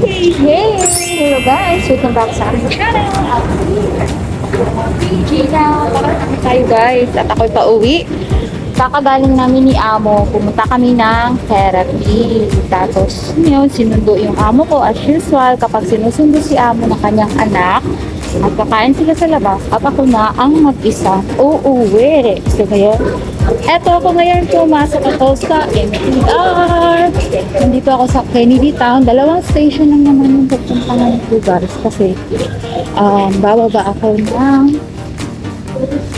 Hey! Hello guys! Welcome back sa aming channel! Tayo guys at ako'y pauwi. Kakagaling namin ni Amo, pumunta kami ng therapy. Tapos, yun, sinundo yung amo ko as usual kapag sinusundo si Amo ng kanyang anak at kakain sila sa labas at ako na ang mag-isa uuwi. So, ngayon, eto ako ngayon pumasok ako sa NCR. Nandito ako sa Kennedy Town. Dalawang station lang naman yung pupuntahan ko guys kasi um, bababa ako ng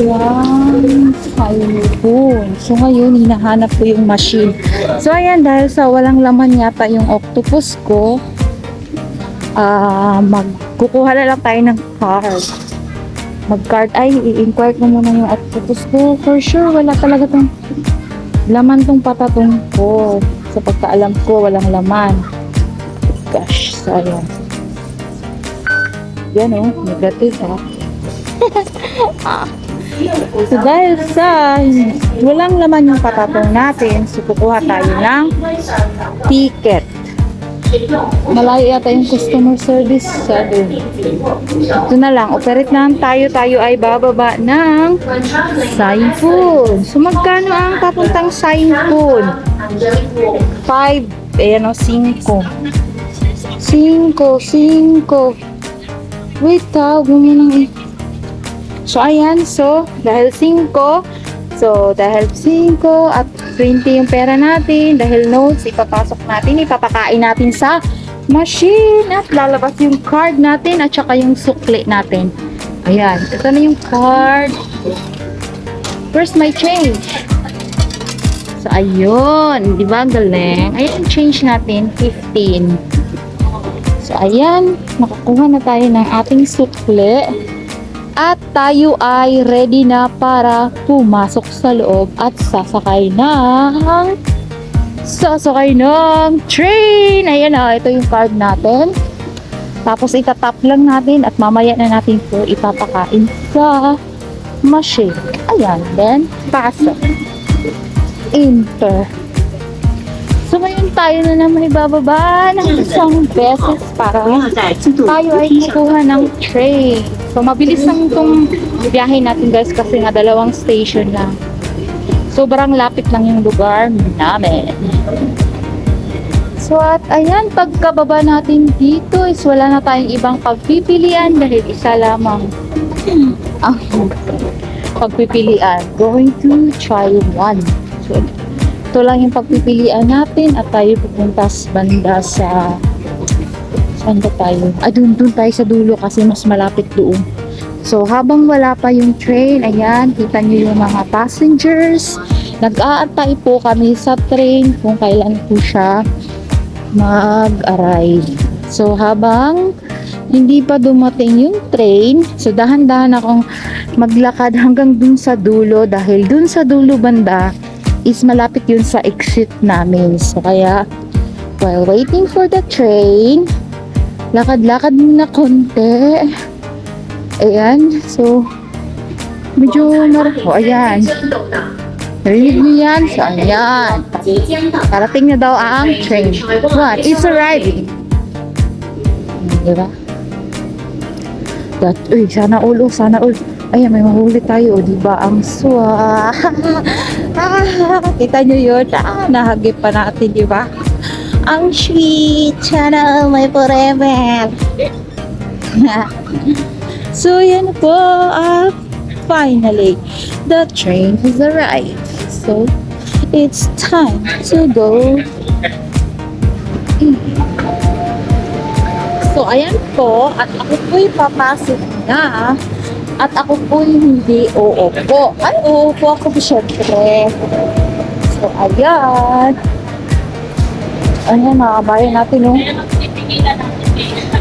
yung cellphone. So ngayon, hinahanap ko yung machine. So ayan, dahil sa walang laman yata yung octopus ko, ah magkukuha na lang tayo ng card. Mag-card, ay, i-inquire ko muna yung octopus ko. For sure, wala talaga tong laman tong patatong ko. Sa pagkaalam ko, walang laman. Gosh, sayang. Yan oh, negative ha. So dahil sa walang laman yung patatong natin, so kukuha tayo ng ticket. Malayo yata yung customer service sa doon. Ito na lang, operate lang tayo. Tayo ay bababa ng Saipon. So magkano ang papuntang Saipon? 5, ayan o, 5. 5, 5. Wait, tawag mo nang So, ayan. So, dahil 5, so, dahil 5 at 20 yung pera natin, dahil notes, ipapasok natin, ipapakain natin sa machine at lalabas yung card natin at saka yung sukli natin. Ayan. Ito na yung card. Where's my change? So, ayun. Di ba? Galing. Ayan change natin. 15. So, ayan. Nakakuha na tayo ng ating sukli. At tayo ay ready na para pumasok sa loob at sasakay ng sasakay ng train. Ayan o, ito yung card natin. Tapos itatap lang natin at mamaya na natin po ipapakain sa machine. Ayan, then pasok. Enter. So ngayon tayo na naman ibababa ng isang beses para tayo ay kukuha ng train. So mabilis lang itong biyahe natin guys kasi nga dalawang station lang. Sobrang lapit lang yung lugar namin. So at ayan, pagkababa natin dito is wala na tayong ibang pagpipilian dahil isa lamang ang pagpipilian. Going to try one. So ito lang yung pagpipilian natin at tayo pupunta sa banda sa saan ba tayo? Ah, dun, dun tayo sa dulo kasi mas malapit doon. So, habang wala pa yung train, ayan, kita nyo yung mga passengers. Nag-aantay po kami sa train kung kailan po siya mag-arrive. So, habang hindi pa dumating yung train, so dahan-dahan akong maglakad hanggang dun sa dulo dahil dun sa dulo banda is malapit yun sa exit namin. So, kaya, while waiting for the train, lakad-lakad muna konti. Ayan, so, medyo mar... O, ayan. Narinig niyo yan? So, ayan. Parating na daw ang train. What? It's arriving. Diba? That, uy, sana all, oh, sana all. Ayan, may mahuli tayo, di ba? Ang swa. kita nyo yun? Ah, nahagip pa natin, di ba? Ang sweet. Sana my forever. so, yan po. Ah, finally, the train has arrived. So, it's time to go. So, ayan po. At ako po'y papasok na. At ako po'y hindi uupo. Ay, uupo ako syempre. So, ayan. Ayan, nakabayan natin, no?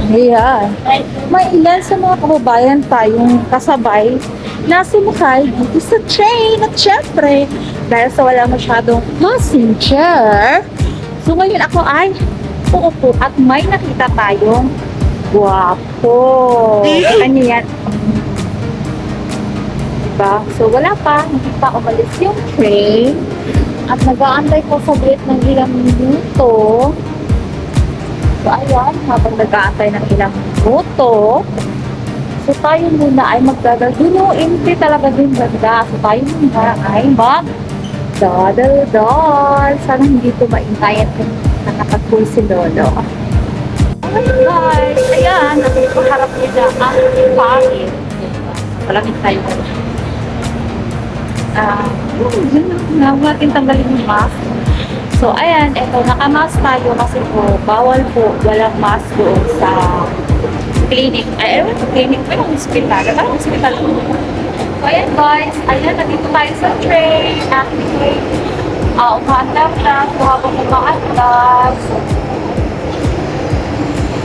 Ayan. May ilan sa mga kababayan tayong kasabay na sumakay dito sa train. At syempre, dahil sa wala masyadong passenger, so ngayon ako ay uupo at may nakita tayong guwapo. Ano yan? Diba? So, wala pa. Hindi pa umalis yung train. At nag-aantay ko sa break ng ilang minuto. So, ayan, habang nag-aantay ng ilang minuto, so tayo muna ay magdadal. entry talaga din ganda. So, tayo muna ay mag dadal Sana hindi ko maintayan kung nakapag-pool si Lolo. Alright guys, ayan, nagpaharap nila ang pangit. Palamig tayo. Ah, yun na, natin tanggalin yung mask. So, ayan, eto, nakamask tayo kasi po, bawal po, walang mask doon sa clinic. Ay, ewan ko, clinic ba yung hospital? Parang hospital po. So, ayan guys, ayan, nandito tayo sa train. Actually, uh, umaandar na. So, habang umaandar, so,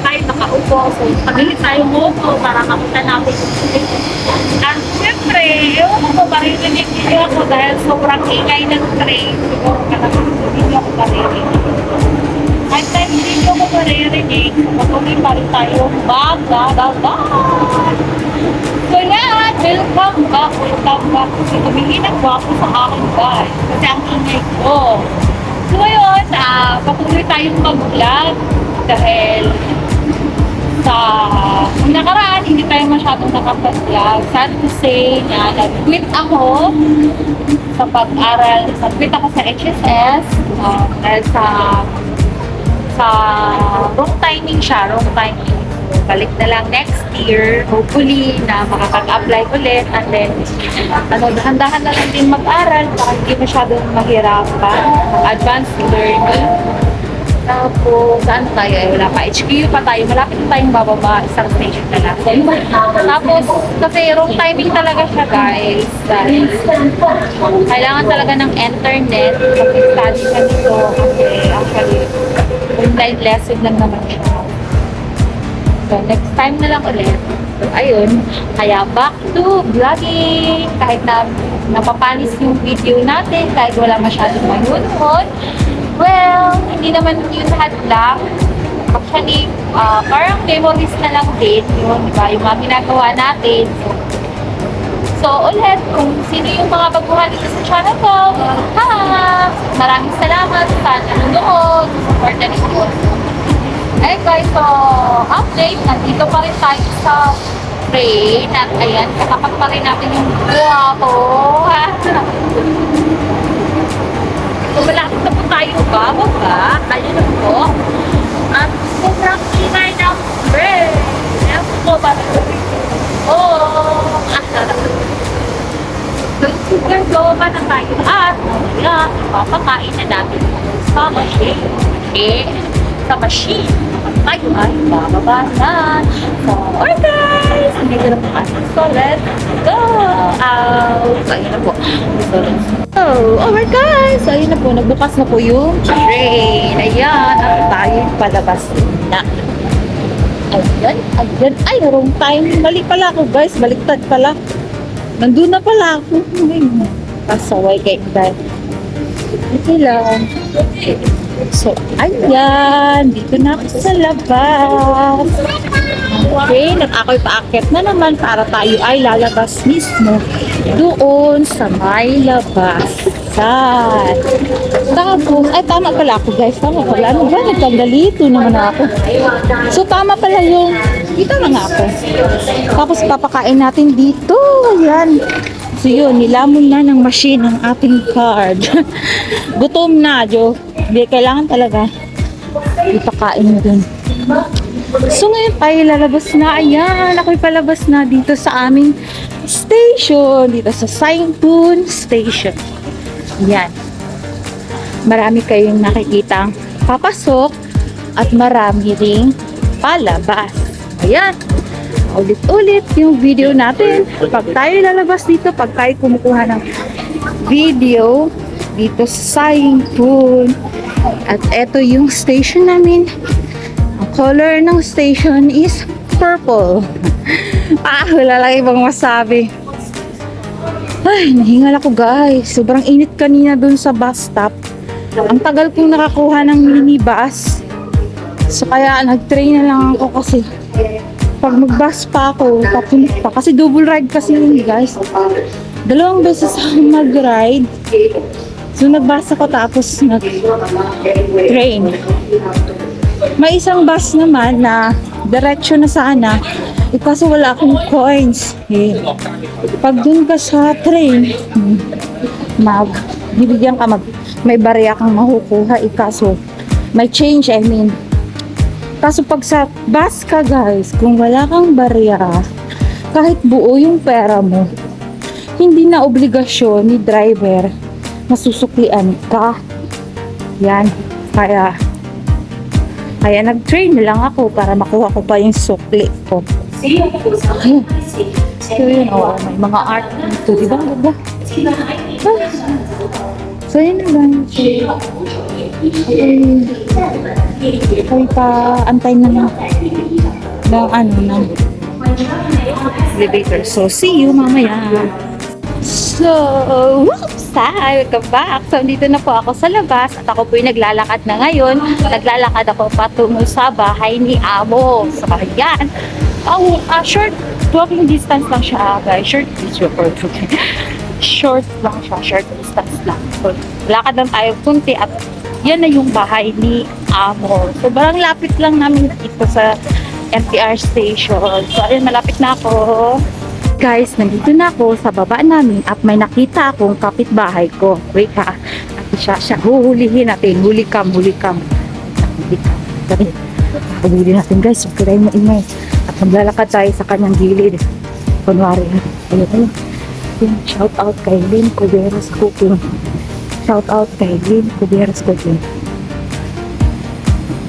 tayo nakaupo. So, pagigit tayo moto para makita natin. At syempre, ewan ko, maririnig niyo ako dahil sobrang ingay ng train. Siguro ka naman, hindi niyo ako maririnig. Kahit na hindi niyo ako maririnig, patuloy pa rin tayo magdadaldal. So yan, welcome back, welcome back. Kasi tumingin ang gwapo sa akin guys. Kasi ang ingay ko. So ngayon, ah, patuloy tayong mag-vlog dahil sa nung nakaraan, hindi tayo masyadong nakapag-vlog. Sad to say na nag-quit ako sa pag-aral. Nag-quit ako sa HSS um, dahil sa sa wrong timing siya, wrong timing. Balik na lang next year, hopefully, na makapag-apply ulit. And then, ano, dahan-dahan na lang din mag-aral para hindi masyadong mahirapan. Advanced learning. Tapos, saan tayo? Eh, wala pa. HQ pa tayo. Malapit na tayong bababa. Isang station na lang. Tapos, kasi wrong timing talaga siya, guys. Dahil, kailangan talaga ng internet. Kasi study ka nito. Kasi, actually, online lesson lang naman siya. So, next time na lang ulit. So, ayun. Kaya, back to vlogging. Kahit na napapanis yung video natin, kahit wala masyadong mayunod. Well, hindi naman yun lahat lang. Actually, ah, parang memories na lang din yun, di ba? Yung mga ginagawa natin. So, so ulit, kung sino yung mga baguhan dito sa channel ko, ha! Maraming salamat sa nanonood, support na nito. Eh guys, so update, nandito pa rin tayo sa train at ayan, kakapag pa rin natin yung guwapo. So malapit na po tayo bababa. Ayun na po. At sobrang ingay ng train. Ayan po ba? Oh! So, super ba na tayo at mamaya ipapakain na natin sa machine. Eh, sa machine. Tayo ay bababa na. So, alright guys! Hindi na po kasi. So, let's go! Out! So, ayun na po. So, let's go! Alright guys! So, ayun na po. Nagbukas na po yung train. Ayan. At tayo palabas na. Ayan, ayan. Ay, wrong time. Mali pala ako, guys. Baliktad pala. Nandun na pala ako. Pasaway kay Dad. Okay lang. So, ayan. Dito na ako sa labas. Okay, at ako'y paakit na naman para tayo ay lalabas mismo doon sa may labasan. Tapos, ay tama pala ako guys, tama pala. Ano ba, nagkagalito naman ako. So, tama pala yung, dito na nga ako. Tapos, papakain natin dito. Ayan. So, yun, nilamon na ng machine ang ating card. Gutom na, Jo. Hindi, kailangan talaga ipakain mo dun. So ngayon tayo lalabas na. Ayan, ako'y palabas na dito sa aming station. Dito sa Saingpun Station. Ayan. Marami kayong nakikita papasok at marami ring palabas. Ayan. Ulit-ulit yung video natin. Pag tayo lalabas dito, pag tayo kumukuha ng video dito sa Saingpun. At eto yung station namin. Color ng station is purple. ah, wala lang ibang masabi. Ay, nahingal ako guys. Sobrang init kanina dun sa bus stop. Ang tagal kong nakakuha ng minibus. So kaya nag-train na lang ako kasi pag mag-bus pa ako, papunit pa. Kasi double ride kasi yun guys. Dalawang beses ako mag-ride. So nagbasa ko tapos nag-train. May isang bus naman na diretso na sana. Eh, kaso wala akong coins. Eh, pag dun ka sa train, hmm, mag, bibigyan ka mag, may barya kang makukuha. Eh, kaso, may change, I mean. Kaso pag sa bus ka guys, kung wala kang barya, kahit buo yung pera mo, hindi na obligasyon ni driver masusuklian ka. Yan. Kaya, kaya nag-train na lang ako para makuha ko pa yung sukli ko. Ayun. So yun, oh, may mga art dito, di ba? Diba? Ah. So yun na guys. Okay. Kaya pa antay na lang ng ano ng elevator. So see you mamaya. So, whoops! Hi! Welcome back! So, dito na po ako sa labas at ako po yung naglalakad na ngayon. Naglalakad ako patungo sa bahay ni Amo. So, ayan. Ang ah, short walking distance lang siya, guys. Short short, short lang siya. Short distance lang. So, lakad lang tayo kunti at yan na yung bahay ni Amo. So, barang lapit lang namin dito sa MTR station. So, ayun, malapit na ako. Guys, nandito na ako sa baba namin at may nakita akong kapitbahay ko. Wait ha. At siya, siya, huhulihin natin. Huli kam, huli kam. Huli kam. Huli natin guys. Huwag kayo mo ingay. At maglalakad tayo sa kanyang gilid. Kunwari. Ayun, ayun. Shout out kay Lynn Cuberas Cooking. Shout out kay Lynn Cuberas Cooking.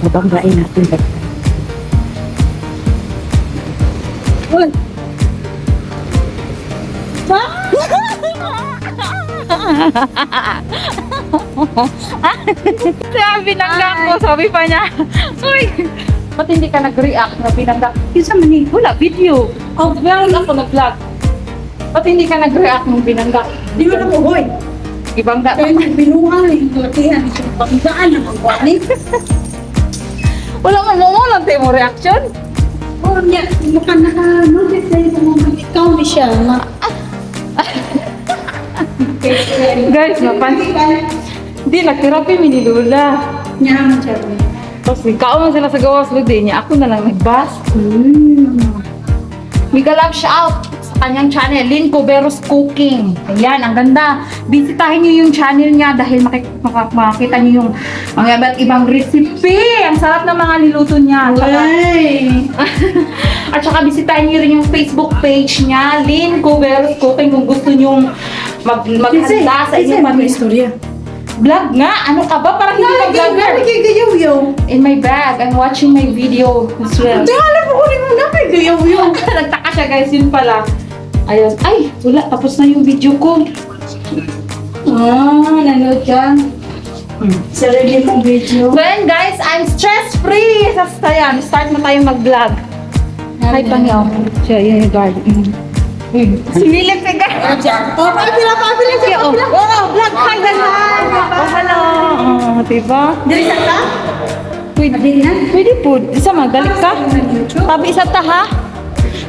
Babanggain natin. Uy! Sabi binangga ko, sabi pa niya, Uy, ba't hindi ka nag-react na binangga? Yung sa mani, wala, video. Oh, meron ako nag-vlog. Ba't hindi ka nag-react nung binangga? Di mo na hoy. Ibangga Kaya nagbinuhan, yung latihan, pagdaan, yung pagwani. Wala man mo lang tayo mo reaction. Oh, niya, mukha na yung mga ikaw ni siya. Guys, mapansin. Hindi, nag-therapy mi ni Lula. Niya naman siya. Tapos, man sila sa gawas ludi niya. Ako na lang nag-bus. Hmm. Mega love shout sa kanyang channel, Lynn Coberos Cooking. Ayan, ang ganda. Bisitahin niyo yung channel niya dahil makik- maka- makakita niyo yung mga iba't ibang recipe. Ang sarap ng mga niluto niya. Tsaka, Ay. at saka bisitahin niyo rin yung Facebook page niya, Lynn Coberos Cooking, kung gusto niyo mag maghanda sa inyong pamilya. istorya. Vlog nga! Ano ka ba? Parang hindi ka vlogger. gayaw-yaw. In my bag, I'm watching my video as well. Di alam mo kung mo na may gayaw-yaw. Nagtaka siya guys, yun pala. Ayun. Ay, wala. Tapos na yung video ko. Ah, nanood ka. Sarili mong video. Then guys, I'm stress-free. Basta yan, start na tayo mag-vlog. Hi, Pangyaw. Siya, yun yung guard. Sumilip ka guys. Oh, pabila, pabila siya. Oh, oh, vlog. Hi, ganun. Oh, hello. Oh, diba? Dili sa ta? Pwede, na? pwede po. Isa magdalik ka. Tabi isa ta ha.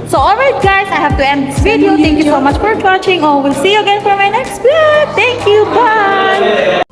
So alright guys, I have to end this video. Thank you so much for watching. Oh, we'll see you again for my next vlog. Thank you. Bye.